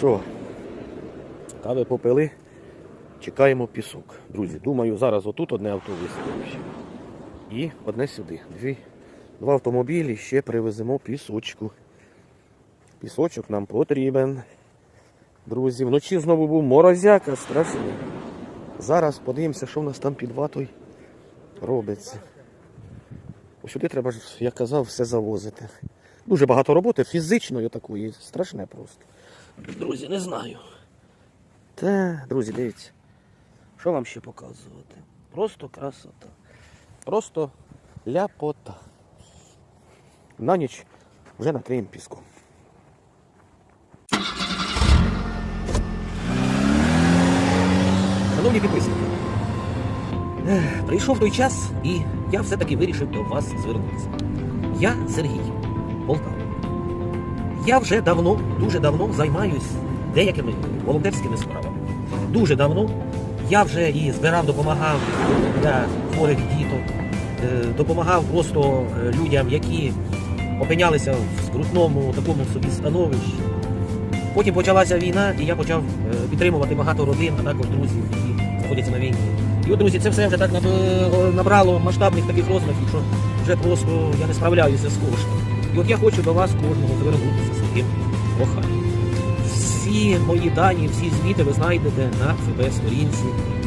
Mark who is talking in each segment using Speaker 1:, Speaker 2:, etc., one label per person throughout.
Speaker 1: що, кави попили, чекаємо пісок. Друзі, думаю, зараз отут одне авто висадимо. І одне сюди. Дві, два автомобілі ще привеземо пісочку. Пісочок нам потрібен. Друзі, вночі знову був морозяка страшний. Зараз подивимося, що в нас там під ватою робиться. Ось Сюди треба, як казав, все завозити. Дуже багато роботи фізичної такої, страшне просто. Друзі, не знаю. Та, друзі, дивіться. Що вам ще показувати? Просто красота. Просто ляпота. На ніч вже накриємо піском. Шановні підписники, прийшов той час, і я все-таки вирішив до вас звернутися. Я Сергій. Я вже давно, дуже давно займаюсь деякими волонтерськими справами. Дуже давно я вже і збирав, допомагав для хворих діток, е, допомагав просто е, людям, які опинялися в скрутному такому собі становищі. Потім почалася війна, і я почав е, підтримувати багато родин, а також друзів, які знаходяться на війні. І от, друзі, це все вже так набрало масштабних таких розмахів, що вже просто я не справляюся з коштом. І от я хочу до вас кожного звернутися з таким проханням. Всі мої дані, всі звіти ви знайдете на ФБ сторінці,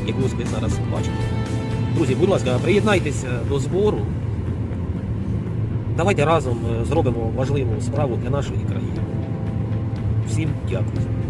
Speaker 1: яку ви зараз бачите. Друзі, будь ласка, приєднайтеся до збору. Давайте разом е, зробимо важливу справу для нашої країни. Всім дякую.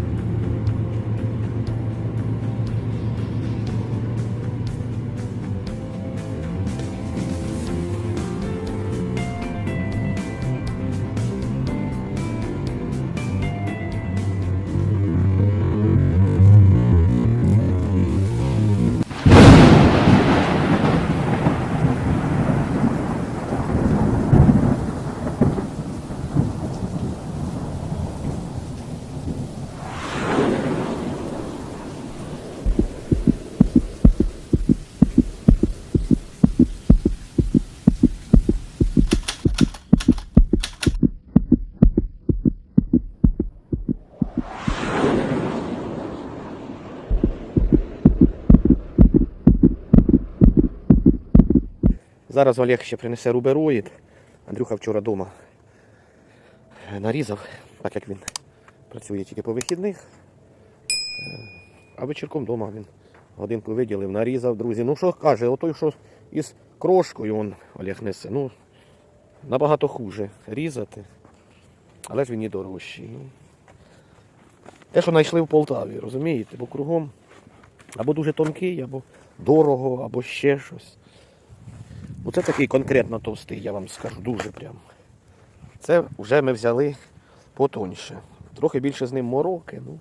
Speaker 1: Зараз Олег ще принесе рубероїд. Андрюха вчора вдома нарізав, так як він працює тільки по вихідних. А вечірком вдома він годинку виділив, нарізав, друзі. Ну що каже, отой, що із крошкою он Олег несе. Ну, набагато хуже різати. Але ж він і дорожчий. Ну. Те, що знайшли в Полтаві, розумієте? Бо кругом або дуже тонкий, або дорого, або ще щось. Оце такий конкретно товстий, я вам скажу, дуже прям. Це вже ми взяли потоньше. Трохи більше з ним мороки. Ну.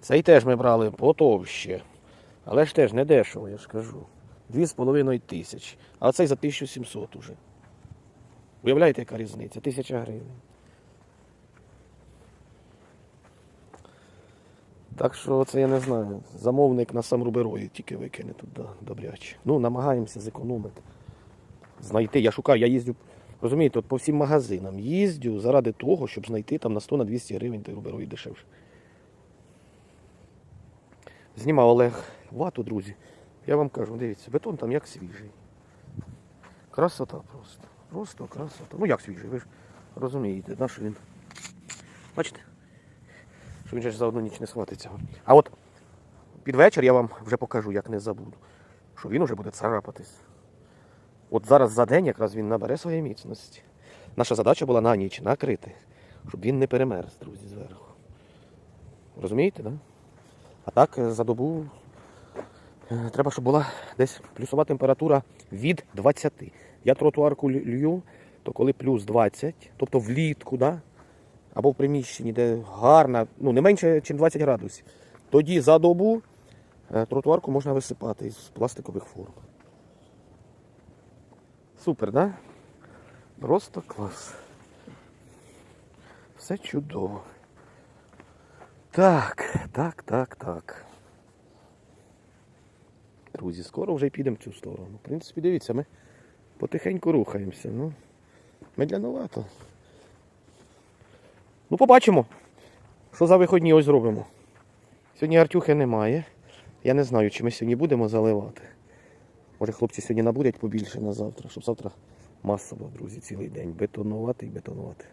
Speaker 1: Цей теж ми брали потовще. Але ж теж не дешево, я ж кажу. Дві з половиною тисячі. А цей за 1700 уже. Уявляєте, яка різниця? Тисяча гривень. Так що це я не знаю. Замовник на сам руберої тільки викине тут добряче. Ну, намагаємося зекономити. Знайти. Я шукаю, я їздю, розумієте, от по всім магазинам їздю заради того, щоб знайти там на 100 на 200 гривень той руберої дешевше. Знімав Олег вату, друзі. Я вам кажу, дивіться, бетон там як свіжий. Красота просто. Просто красота. Ну як свіжий, ви ж розумієте, на що він. Бачите? Що він же за одну ніч не схватиться. А от під вечір я вам вже покажу, як не забуду, що він уже буде царапатись. От зараз за день якраз він набере своєї міцності. Наша задача була на ніч накрити, щоб він не перемерз, друзі, зверху. Розумієте. Да? А так е, за добу е, треба, щоб була десь плюсова температура від 20. Я тротуарку лью, то коли плюс 20, тобто влітку, да? Або в приміщенні, де гарна, ну не менше, ніж 20 градусів, тоді за добу е, тротуарку можна висипати із пластикових форм. Супер, да? Просто клас. Все чудово. Так, так, так, так. Друзі, скоро вже підемо в цю сторону. В принципі, дивіться, ми потихеньку рухаємося. Ну, медляновато.
Speaker 2: Ну, побачимо, що за виходні ось зробимо. Сьогодні Артюхи немає. Я не знаю, чи ми сьогодні будемо заливати. Може, хлопці сьогодні набудять побільше на завтра, щоб завтра масово, друзі, цілий день бетонувати і бетонувати.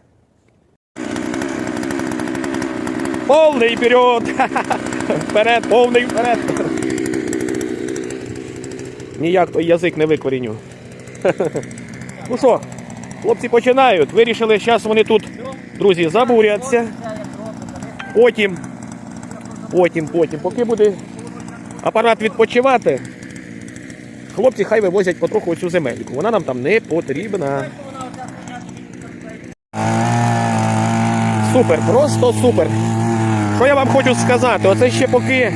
Speaker 2: Повний вперед! Вперед, повний вперед! Ніяк той язик не викоріню. Ну що, хлопці починають. Вирішили, зараз вони тут, друзі, забуряться. Потім, потім, потім, поки буде апарат відпочивати, хлопці хай вивозять потроху цю земельку. Вона нам там не потрібна. Супер, просто супер. Що я вам хочу сказати? Оце ще поки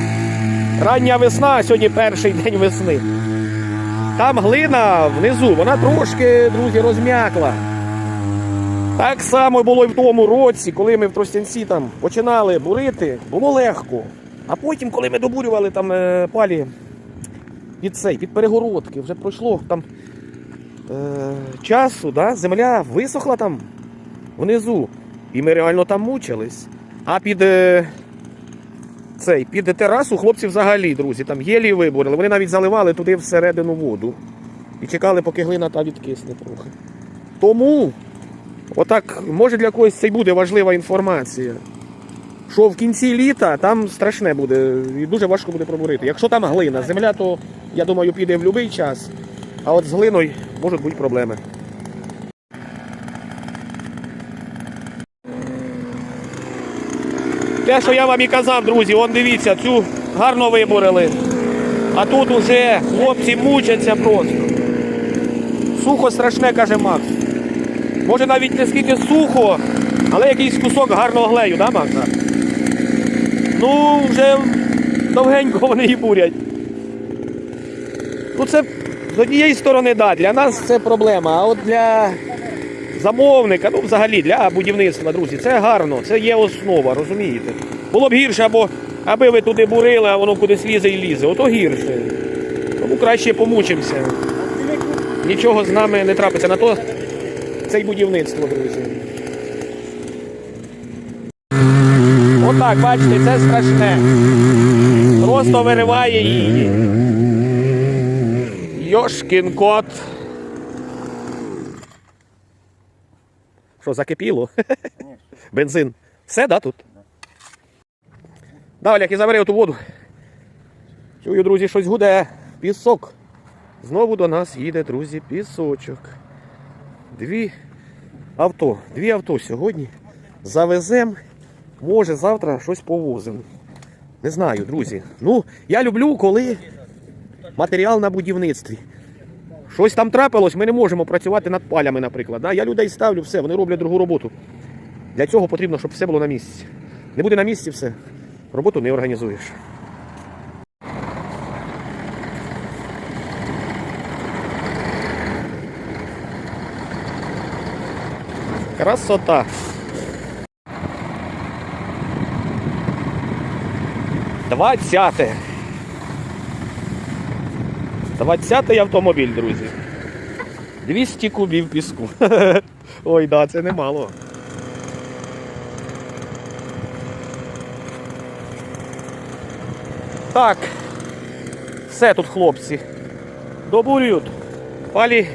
Speaker 2: рання весна, а сьогодні перший день весни. Там глина внизу, вона трошки, друзі, розм'якла. Так само було і в тому році, коли ми в Тростянці там починали бурити, було легко. А потім, коли ми добурювали там е, палі під цей, під перегородки, вже пройшло там е, часу, да? земля висохла там внизу. І ми реально там мучились. А під е, цей, під терасу хлопці взагалі, друзі, там єлі виборили. Вони навіть заливали туди всередину воду. І чекали, поки глина та відкисне трохи. Тому, отак, може для когось це й буде важлива інформація. Що в кінці літа там страшне буде і дуже важко буде пробурити. Якщо там глина, земля, то я думаю, піде в будь-який час. А от з глиною можуть бути проблеми. Те, що я вам і казав, друзі, он дивіться, цю гарно виборили. А тут уже хлопці мучаться просто. Сухо страшне, каже Макс. Може навіть не скільки сухо, але якийсь кусок гарного глею, да, Макс? Ну, вже довгенько вони і бурять. Ну це з однієї сторони, да, для нас це проблема, а от для замовника, ну взагалі для будівництва, друзі, це гарно, це є основа, розумієте? Було б гірше, або аби ви туди бурили, а воно кудись лізе і лізе. Ото гірше. Тому краще помучимося. Нічого з нами не трапиться. На то це й будівництво, друзі. Отак, бачите, це страшне. Просто вириває її. Йошкін кот. Що, закипіло? Бензин. Все, да, тут? Да, Оляк, і забери оту воду. Чую, друзі, щось гуде. Пісок. Знову до нас їде, друзі, пісочок. Дві авто. Дві авто сьогодні завезем. Може, завтра щось повозимо. Не знаю, друзі. Ну, я люблю, коли матеріал на будівництві. Щось там трапилось, ми не можемо працювати над палями, наприклад. Да? Я людей ставлю, все, вони роблять другу роботу. Для цього потрібно, щоб все було на місці. Не буде на місці все. Роботу не організуєш. Красота. Двадцяте. Двадцятий автомобіль, друзі. 200 кубів піску. Ой, да, це немало. Так. Все тут хлопці. Добурюють. Палі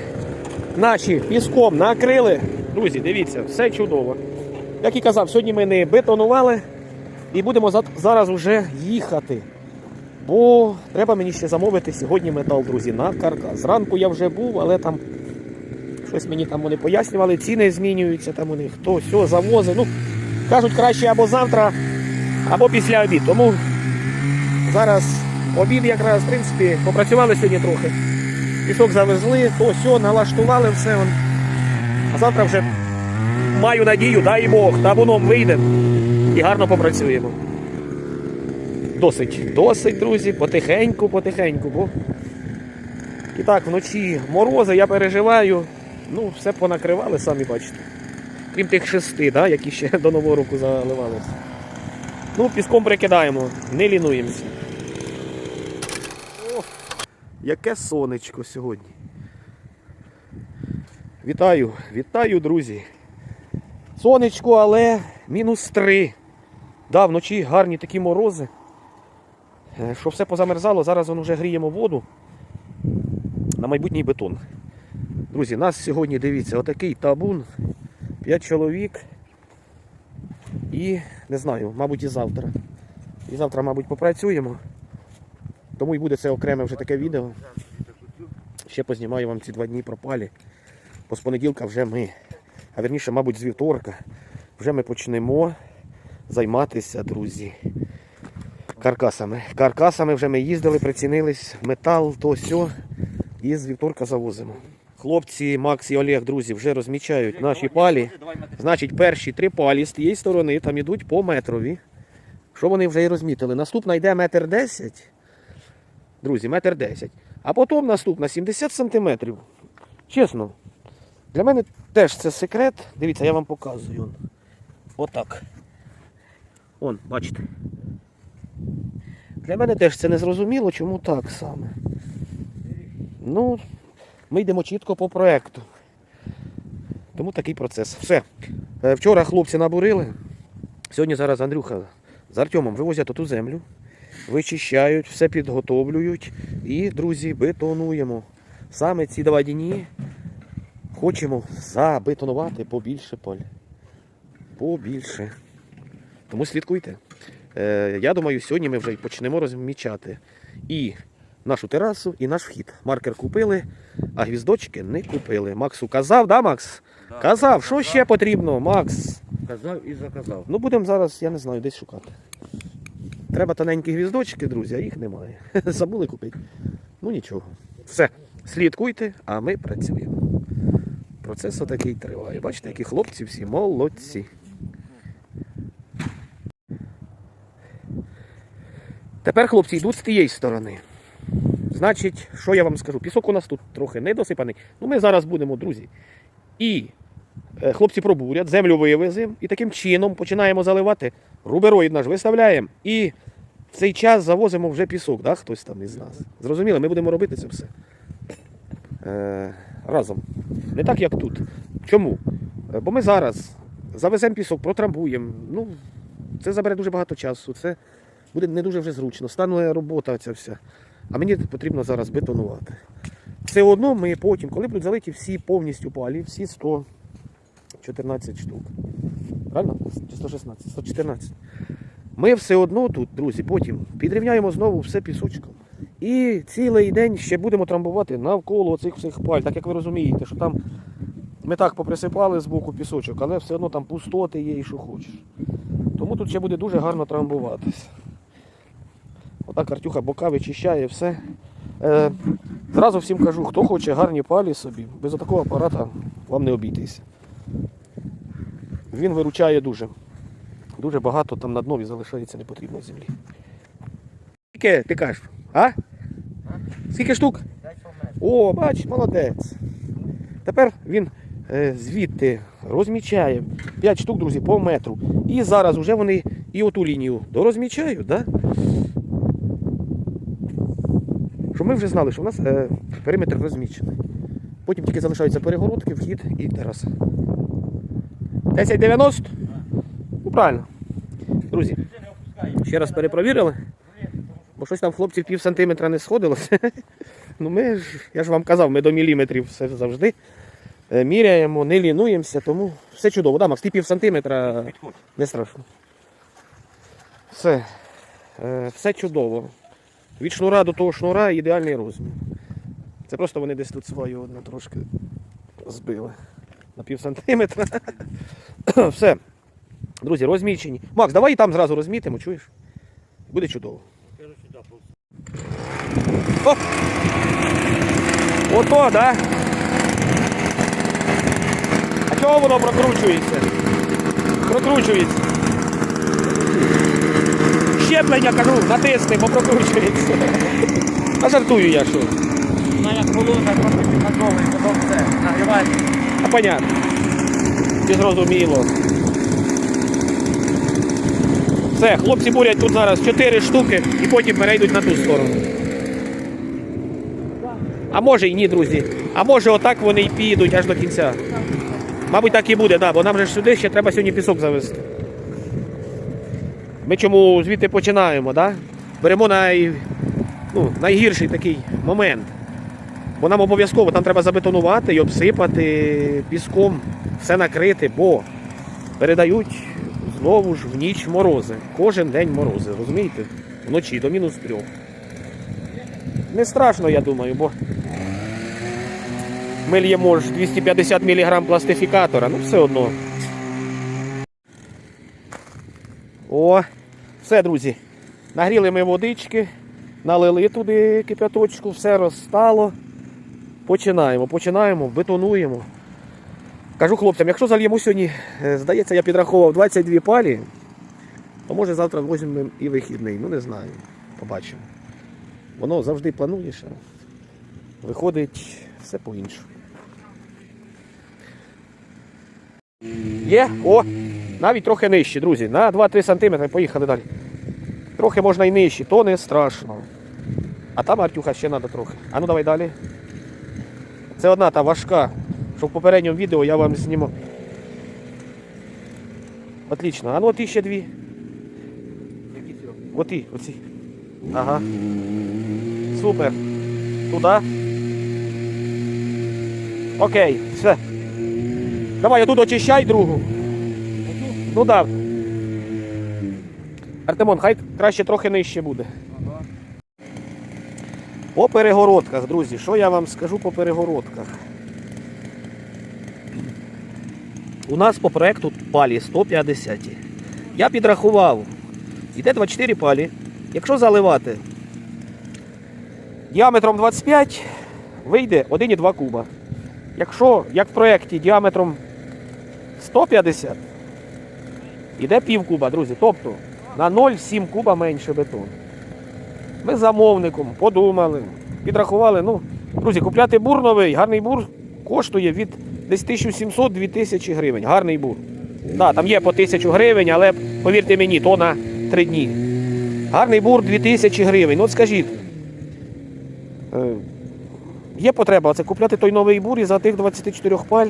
Speaker 2: наші піском накрили. Друзі, дивіться, все чудово. Як і казав, сьогодні ми не бетонували і будемо зараз вже їхати. Бо треба мені ще замовити сьогодні метал, друзі, на каркас. Зранку я вже був, але там щось мені там вони пояснювали, ціни змінюються, там у них хто все завозить. Ну, кажуть, краще або завтра, або після обід. Тому зараз обід якраз, в принципі, попрацювали сьогодні трохи. Пісок завезли, то все, налаштували все. А завтра вже маю надію, дай Бог, табуном вийдемо і гарно попрацюємо. Досить, досить, друзі, потихеньку, потихеньку, бо і так вночі морози, я переживаю. Ну, все понакривали, самі бачите. Крім тих шести, да, які ще до Нового року заливалися. Ну, піском прикидаємо, не лінуємося. О, яке сонечко сьогодні. Вітаю, вітаю, друзі. Сонечко, але мінус 3. Да, вночі гарні такі морози. Е, Що все позамерзало, зараз вже гріємо воду на майбутній бетон. Друзі, нас сьогодні дивіться, отакий табун. 5 чоловік. І не знаю, мабуть, і завтра. І завтра, мабуть, попрацюємо. Тому і буде це окреме вже таке відео. Ще познімаю вам ці два дні пропалі. Бо з понеділка вже ми, а верніше, мабуть, з вівторка, вже ми почнемо займатися, друзі. Каркасами. Каркасами вже ми їздили, прицінились, метал, то сьо. І з вівторка завозимо. Хлопці, Макс і Олег, друзі, вже розмічають наші палі. Значить, перші три палі з тієї сторони там ідуть по метрові. Що вони вже і розмітили? Наступна йде метр десять. Друзі, метр десять. А потім наступна 70 сантиметрів. Чесно, для мене теж це секрет. Дивіться, я вам показую. Отак. Он, бачите. Для мене теж це не зрозуміло, чому так саме. Ну, ми йдемо чітко по проекту. Тому такий процес. Все. Е, Вчора хлопці набурили. Сьогодні зараз Андрюха з Артемом вивозять оту землю, вичищають, все підготовлюють і, друзі, бетонуємо. Саме ці два дні хочемо забетонувати побільше поль. Побільше. Тому слідкуйте. Е, я думаю, сьогодні ми вже почнемо розмічати і нашу терасу, і наш вхід. Маркер купили, а гвіздочки не купили. Максу казав, да, Макс? Казав, що ще потрібно, Макс?
Speaker 1: Казав і заказав.
Speaker 2: Ну будемо зараз, я не знаю, десь шукати. Треба тоненькі гвіздочки, друзі, а їх немає. Забули купити. Ну нічого. Все, слідкуйте, а ми працюємо. Процес отакий триває. Бачите, які хлопці всі молодці. Тепер хлопці йдуть з тієї сторони. Значить, що я вам скажу? Пісок у нас тут трохи не досипаний. Ну ми зараз будемо, друзі. І Е, хлопці пробурять, землю вивеземо і таким чином починаємо заливати. Рубероїд наш виставляємо і в цей час завозимо вже пісок, да? хтось там із нас. Зрозуміли, ми будемо робити це все. Разом. Не так, як тут. Чому? Е, Бо ми зараз завеземо пісок, протрамбуємо. Ну, це забере дуже багато часу. Це буде не дуже вже зручно. Стане робота ця вся. А мені потрібно зараз бетонувати. Все одно ми потім, коли будуть залиті всі повністю палі, всі 100 14 штук. Правильно? Чи 116? 114. Ми все одно тут, друзі, потім підрівняємо знову все пісочком. І цілий день ще будемо трамбувати навколо цих всіх паль. Так як ви розумієте, що там ми так поприсипали з боку пісочок, але все одно там пустоти є і що хочеш. Тому тут ще буде дуже гарно трамбуватись. Отак Артюха бока вичищає все. Е, зразу всім кажу, хто хоче гарні палі собі, без такого апарата вам не обійтися. Він виручає дуже. Дуже багато там на днові залишається непотрібної землі. Скільки ти кажеш? А? Скільки штук? О, бач, молодець. Тепер він е, звідти розмічає 5 штук, друзі, по метру. І зараз вже вони і оту лінію дорозмічають, да? Щоб ми вже знали, що у нас е, периметр розмічений. Потім тільки залишаються перегородки, вхід і тераса. 1090? Ну правильно. Друзі, ще раз перепровірили. Бо щось там хлопців пів сантиметра не сходилося. Ну ми ж, я ж вам казав, ми до міліметрів все завжди е, міряємо, не лінуємося, тому все чудово. Да, Макс, ти пів сантиметра не страшно. Все. Е, Все чудово. Від шнура до того шнура ідеальний розмір. Це просто вони десь тут свою одну трошки збили. На пів сантиметра. Все. Друзі, розмічені. Макс, давай і там зразу розмітимо, чуєш? Буде чудово. О! Ото, да? А чого воно прокручується? Прокручується. Щеплення кажу, натисни, бо прокручується. А жартую я що.
Speaker 1: Вона як потім все. Нагрівай.
Speaker 2: А понятно. Ти зрозуміло. Все, хлопці бурять тут зараз 4 штуки і потім перейдуть на ту сторону. А може і ні, друзі. А може отак вони й підуть аж до кінця. Мабуть, так і буде, да, бо нам же сюди ще треба сьогодні пісок завести. Ми чому звідти починаємо, да? беремо най, ну, найгірший такий момент. Бо нам обов'язково там треба забетонувати і обсипати піском, все накрити, бо передають знову ж в ніч морози. Кожен день морози, розумієте? Вночі до мінус трьох. Не страшно, я думаю, бо ми л'ємо 250 мг пластифікатора, ну все одно. О, все, друзі. Нагріли ми водички, налили туди кипяточку, все розстало. Починаємо, починаємо, бетонуємо. Кажу хлопцям, якщо зальємо сьогодні, е, здається, я підраховував 22 палі, то може завтра візьмемо і вихідний. Ну не знаю. Побачимо. Воно завжди плануєш, а виходить все по-іншому. Є? О! Навіть трохи нижче, друзі. На 2-3 см поїхали далі. Трохи можна і нижче, то не страшно. А там Артюха ще треба трохи. А ну давай далі. Це одна та важка, що в попередньому відео я вам знімав. Отлично. А ну от ще дві. Оті, оці. Ага. Супер. Туди. Окей, все. Давай, отут очищай другу. Ну так. Да. Артемон, хай краще трохи нижче буде. По перегородках, друзі, що я вам скажу по перегородках? У нас по проекту палі 150. Я підрахував. Йде 24 палі. Якщо заливати діаметром 25, вийде 1,2 куба. Якщо, як в проєкті, діаметром 150, йде пів куба, друзі. Тобто на 0,7 куба менше бетон. Ми замовником подумали, підрахували. Ну, друзі, купляти бур новий, гарний бур коштує від десь 1700-2000 гривень. Гарний бур. Да, там є по 1000 гривень, але повірте мені, то на 3 дні. Гарний бур 2000 гривень. Ну от скажіть, е, є потреба це купляти той новий бур і за тих 24 паль,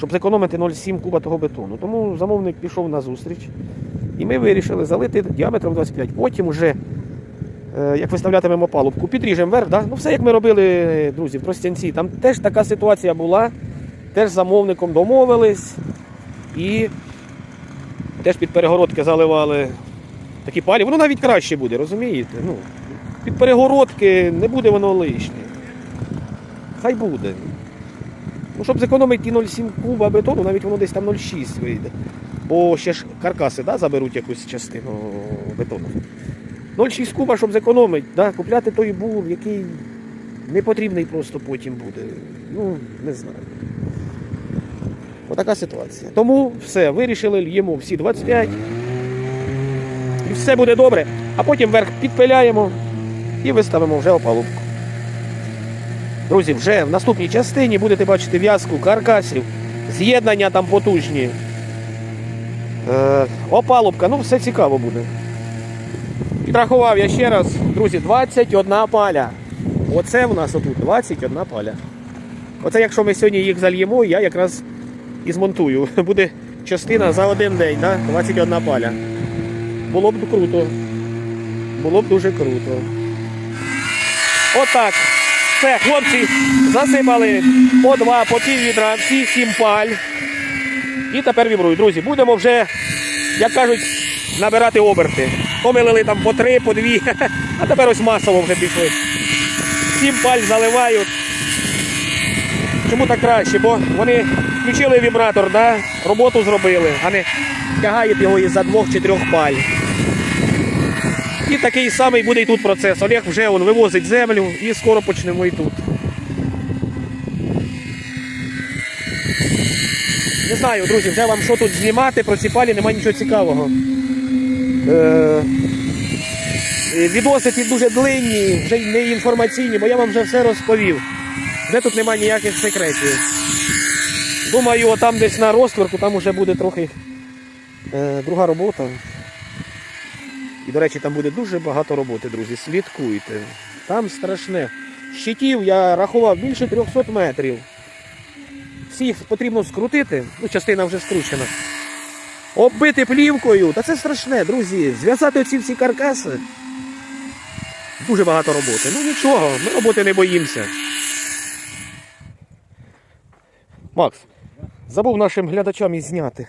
Speaker 2: щоб зекономити 0,7 куба того бетону. Тому замовник пішов на зустріч. І ми вирішили залити діаметром 25. Потім вже, е, як виставлятимемо палубку, підріжемо вверх. Да? Ну, все як ми робили, друзі, в Тростянці. Там теж така ситуація була. Теж з замовником домовились. І теж під перегородки заливали такі палі. Воно навіть краще буде, розумієте? Ну, під перегородки не буде воно лишнє. Хай буде. Ну, щоб зекономити ті 0,7 куба бетону, навіть воно десь там 0,6 вийде. Бо ще ж каркаси да, заберуть якусь частину бетону. 0,6 куба, щоб зекономити, да, купляти той бур, який не потрібний просто потім буде. Ну, не знаю. Отака ситуація. Тому все, вирішили, льємо всі 25. І все буде добре. А потім верх підпиляємо і виставимо вже опалубку. Друзі, вже в наступній частині будете бачити в'язку каркасів, з'єднання там потужні. Е, опалубка, ну все цікаво буде. Підрахував я ще раз, друзі, 21 паля. Оце в нас отут 21 паля. Оце якщо ми сьогодні їх зальємо, я якраз і змонтую. Буде частина за один день, да? 21 паля. Було б круто. Було б дуже круто. Отак. Все, хлопці засипали по два, по пів відра, всі сім паль. І тепер вібрують. Друзі, будемо вже, як кажуть, набирати оберти. Помилили там по три, по дві, а тепер ось масово вже пішли. Сім паль заливають. Чому так краще? Бо вони включили вібратор, да? роботу зробили, а не тягають його із-за двох чи трьох паль. І такий самий буде і тут процес. Олег вже он, вивозить землю і скоро почнемо і тут. Не знаю, друзі, вже вам що тут знімати, про ці палі немає нічого цікавого. Е, відоси дуже длинні, вже не інформаційні, бо я вам вже все розповів. Вже тут немає ніяких секретів. Думаю, там десь на розтверку, там вже буде трохи е, друга робота. І, до речі, там буде дуже багато роботи, друзі. Слідкуйте. Там страшне. Щитів я рахував більше 300 метрів. всі їх потрібно скрутити, ну, частина вже скручена. Оббити плівкою, та це страшне, друзі. Зв'язати оці всі каркаси. Дуже багато роботи. Ну нічого, ми роботи не боїмося. Макс, забув нашим глядачам і зняти.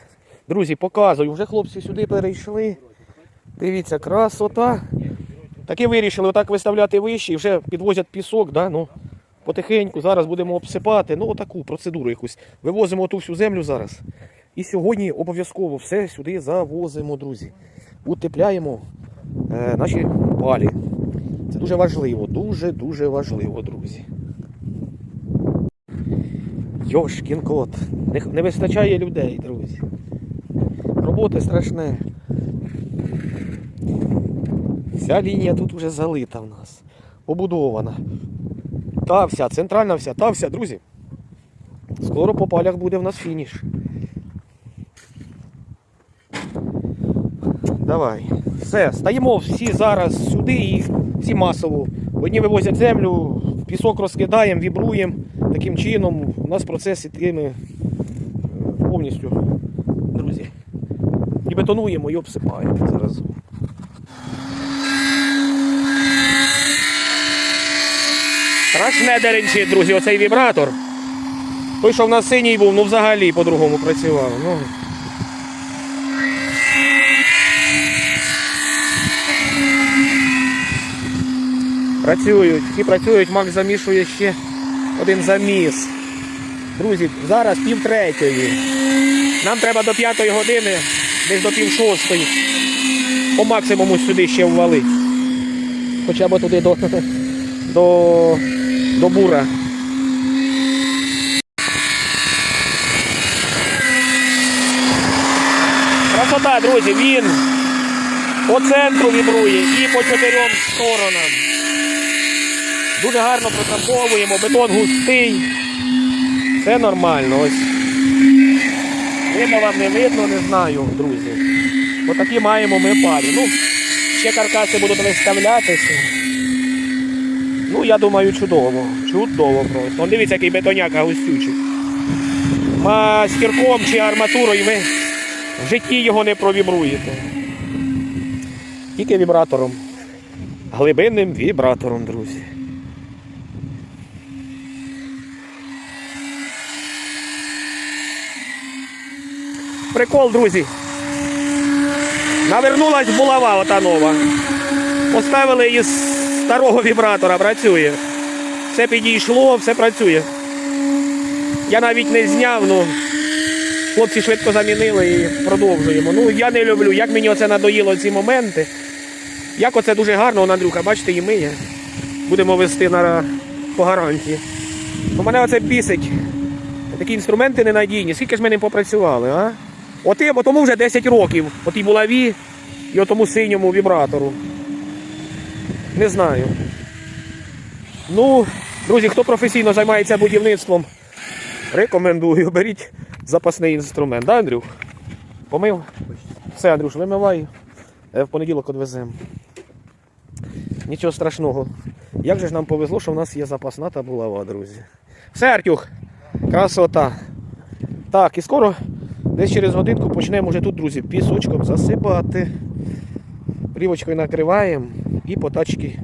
Speaker 2: Друзі, показую, вже хлопці сюди перейшли. Дивіться, красота. Таки вирішили отак виставляти вище і вже підвозять пісок, да? ну, потихеньку. Зараз будемо обсипати. Ну, отаку процедуру якусь. Вивозимо ту всю землю зараз. І сьогодні обов'язково все сюди завозимо, друзі. Утепляємо е, наші палі. Це дуже важливо, дуже-дуже важливо, друзі. Йошкін кот. Не, не вистачає людей, друзі. Роботи страшне. Вся лінія тут вже залита в нас. Побудована. Та вся, центральна вся, та вся, друзі. Скоро по палях буде в нас фініш. Давай. Все, стаємо всі зараз сюди і всі масово. Одні вивозять землю, пісок розкидаємо, вібруємо. Таким чином у нас процес ітиме е, повністю, друзі. І бетонуємо і обсипаємо зараз. Страшне деренчить, друзі, оцей вібратор. Той, що в нас синій був, ну взагалі по-другому працював. Ну. Працюють, всі працюють, Макс замішує ще один заміс. Друзі, зараз пів третьої. Нам треба до п'ятої години, десь до пів шостої. По максимуму сюди ще ввалить. Хоча б туди до, до, до бура. Красота, друзі, він по центру вібрує і по чотирьом сторонам. Дуже гарно протрамбовуємо, бетон густий. Все нормально. Ось. Видно вам не видно, не знаю, друзі. Отакі маємо ми парі. Ну, ще каркаси будуть виставлятися. Ну, я думаю, чудово. Чудово просто. Он дивіться, який бетоняка густючий. Мастірком чи арматурою ви в житті його не провібруєте. Тільки вібратором. Глибинним вібратором, друзі. Прикол, друзі. Навернулась булава ота нова. Поставили її з старого вібратора, працює. Все підійшло, все працює. Я навіть не зняв, ну хлопці швидко замінили і продовжуємо. Ну я не люблю, як мені оце надоїло ці моменти. Як оце дуже гарно, Андрюха, бачите, і миє. Будемо вести на, по гарантії. У мене оце бісить. Такі інструменти ненадійні. Скільки ж ми ним попрацювали, а? Оти, бо тому вже 10 років. Отій булаві і отому синьому вібратору. Не знаю. Ну, друзі, хто професійно займається будівництвом, рекомендую, беріть запасний інструмент. Да, Андрюх? Помив? Все, Андрюш, вимивай. Е, В понеділок відвеземо. Нічого страшного. Як же ж нам повезло, що в нас є запасна та булава, друзі. Все, Артюх, красота. Так, і скоро десь через годинку почнемо вже тут, друзі, пісочком засипати. Плівочкою накриваємо і по тачці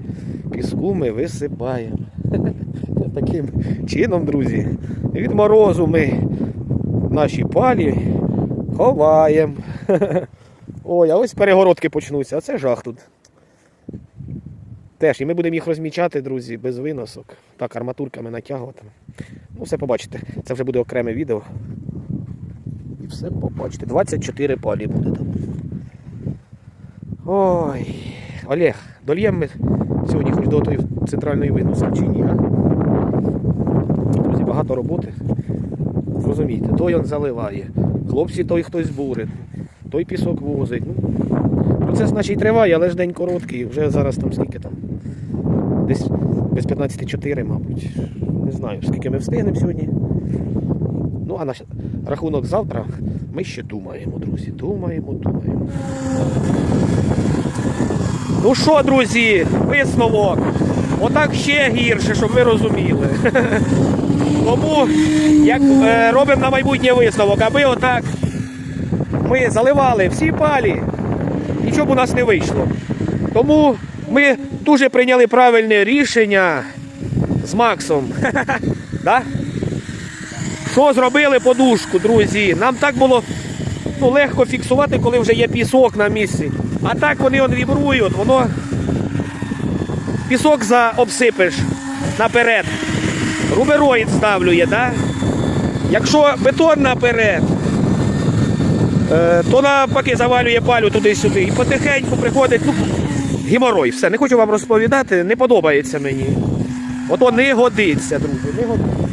Speaker 2: піску ми висипаємо. Таким чином, друзі, від морозу ми наші палі ховаємо. Ой, а ось перегородки почнуться, а це жах тут. Теж, і ми будемо їх розмічати, друзі, без виносок. Так, арматурками натягувати. Ну, все побачите. Це вже буде окреме відео. І все побачите. 24 палі буде там. Ой. Олег, дольємо ми сьогодні хоч до тої центральної виносок чи ні, а? Друзі, багато роботи. Зрозумійте, той он заливає. Хлопці той хтось бурить, той пісок возить. Ну, процес значить триває, але ж день короткий. Вже зараз там скільки там. Десь без 15-4, мабуть. Не знаю, скільки ми встигнемо сьогодні. Ну, а на рахунок завтра ми ще думаємо, друзі. Думаємо, думаємо. Ну що, друзі, висновок. отак ще гірше, щоб ви розуміли. Тому як е, робимо на майбутнє висновок, аби отак ми заливали всі палі, нічого б у нас не вийшло. Тому ми дуже прийняли правильне рішення з Максом. Да? Що зробили подушку, друзі? Нам так було ну, легко фіксувати, коли вже є пісок на місці. А так вони он вібрують, воно пісок заобсипеш наперед. Рубероїд ставлює, да? Якщо бетон наперед, е, то навпаки завалює палю туди-сюди. І потихеньку приходить, ну, геморой. Все, не хочу вам розповідати, не подобається мені. Ото не годиться, друзі, не годиться.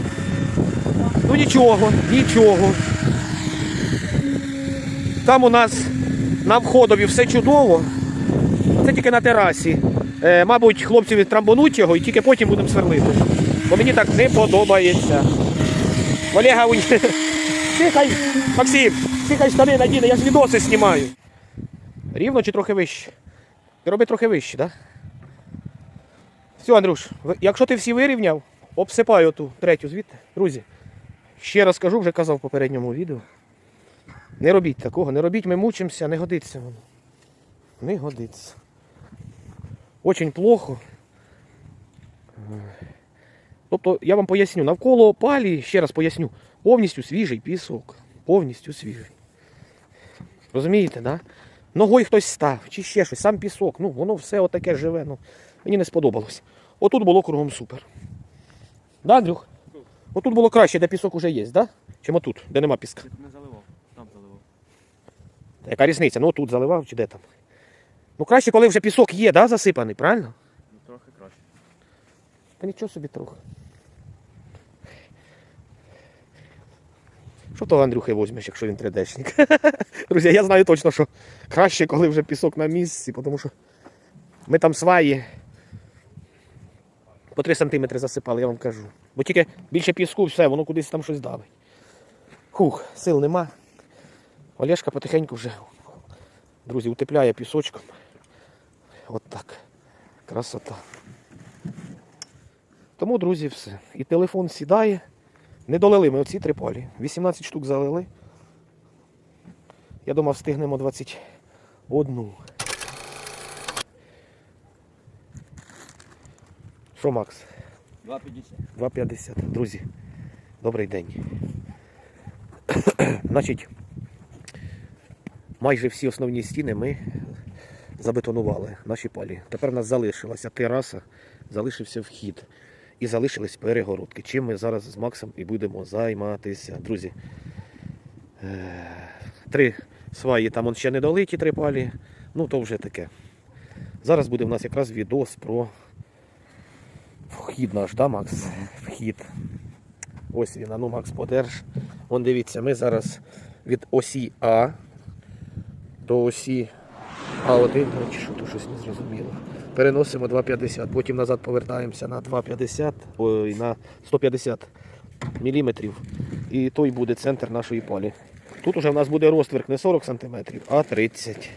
Speaker 2: Ну нічого, нічого. Там у нас на входові все чудово. Це тільки на терасі. Е, мабуть, хлопці відтрамбонуть його і тільки потім будемо сверлити. Бо мені так не подобається. Олега. Тихай, Максим, тихай штани надіне, я ж відоси знімаю. Рівно чи трохи вище? Ти роби трохи вище, так? Да? Все, Андрюш, якщо ти всі вирівняв, обсипай оту третю звідти. Друзі, ще раз кажу, вже казав в попередньому відео. Не робіть такого, не робіть, ми мучимося, не годиться воно. Не годиться. Очень плохо. Тобто, я вам поясню, навколо палі, ще раз поясню, повністю свіжий пісок. Повністю свіжий. Розумієте, да? Ногою хтось став, чи ще щось, сам пісок. Ну, воно все отаке живе. Ну, мені не сподобалось. Отут було кругом супер. Да, Андрюх? Отут було краще, де пісок уже є, да? Чим отут, де нема піска.
Speaker 3: Ти не заливав, там заливав.
Speaker 2: Яка різниця? Ну тут заливав чи де там? Ну краще, коли вже пісок є, да, засипаний, правильно?
Speaker 3: Ну трохи краще.
Speaker 2: Та нічого собі трохи. Що того Андрюхи візьмеш, якщо він 3D-шник? Друзі, я знаю точно, що краще, коли вже пісок на місці, тому що ми там сваї по 3 см засипали, я вам кажу. Бо тільки більше піску, все, воно кудись там щось давить. Хух, сил нема. Олешка потихеньку вже, друзі, утепляє пісочком. От так. Красота. Тому, друзі, все. І телефон сідає. Не долили ми оці три полі. 18 штук залили. Я думав, встигнемо 21. Що, Макс?
Speaker 3: 2,50.
Speaker 2: 2,50. Друзі, добрий день. Значить, майже всі основні стіни ми забетонували наші палі. Тепер у нас залишилася тераса, залишився вхід і залишились перегородки. Чим ми зараз з Максом і будемо займатися. Друзі, е, три сваї там ще не долиті, три палі. Ну то вже таке. Зараз буде в нас якраз відос про вхід наш, да, Макс? Вхід. Ось він, а ну Макс, подерж. Вон дивіться, ми зараз від осі А до осі А1, чи що то щось не зрозуміло. Переносимо 2,50, потім назад повертаємося на 2,50, ой, на 150 міліметрів. І той буде центр нашої палі. Тут уже в нас буде розтверк не 40 см, а 30